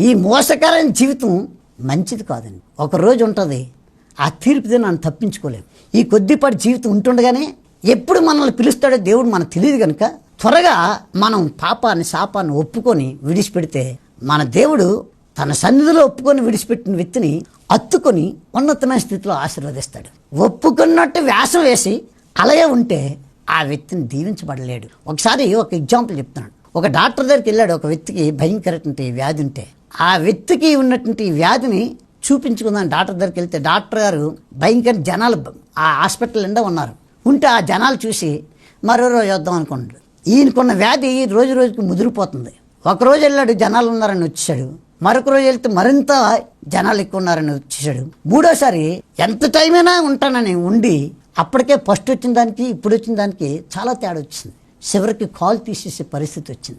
ఈ మోసకరమైన జీవితం మంచిది కాదండి. ఒకరోజు ఉంటుంది ఆ తీర్పు దినాన్ని తప్పించుకోలేము ఈ కొద్దిపాటి జీవితం ఉంటుండగానే ఎప్పుడు మనల్ని పిలుస్తాడో దేవుడు మనకు తెలియదు కనుక త్వరగా మనం పాపాన్ని శాపాన్ని ఒప్పుకొని విడిచిపెడితే మన దేవుడు తన సన్నిధిలో ఒప్పుకొని విడిచిపెట్టిన వ్యక్తిని అత్తుకొని ఉన్నతమైన స్థితిలో ఆశీర్వదిస్తాడు. ఒప్పుకున్నట్టు వ్యాసం వేసి అలాగే ఉంటే ఆ వ్యక్తిని దీవించబడలేడు. ఒకసారి ఒక ఎగ్జాంపుల్ చెప్తున్నాను. ఒక డాక్టర్ దగ్గరికి వెళ్ళాడు. ఒక వ్యక్తికి భయంకరటువంటి వ్యాధి ఉంటే ఆ వ్యక్తికి ఉన్నటువంటి వ్యాధిని చూపించుకుందాం డాక్టర్ దగ్గరికి వెళ్తే డాక్టర్ గారు భయంకర జనాలు ఆ హాస్పిటల్ నిండా ఉన్నారు. ఉంటే ఆ జనాలు చూసి మరో రోజు వద్దాం అనుకున్నాడు ఈయనకున్న వ్యాధి రోజు రోజుకి ముదిరిపోతుంది. ఒక రోజు వెళ్ళాడు జనాలు ఉన్నారని వచ్చాడు మరొక రోజు వెళ్తే మరింత జనాలు ఎక్కువ ఉన్నారని వచ్చేసాడు. మూడోసారి ఎంత టైం అయినా ఉంటానని ఉండి అప్పటికే ఫస్ట్ వచ్చిన దానికి ఇప్పుడు వచ్చిన దానికి చాలా తేడా వచ్చింది. చివరికి కాల్ తీసేసే పరిస్థితి వచ్చింది.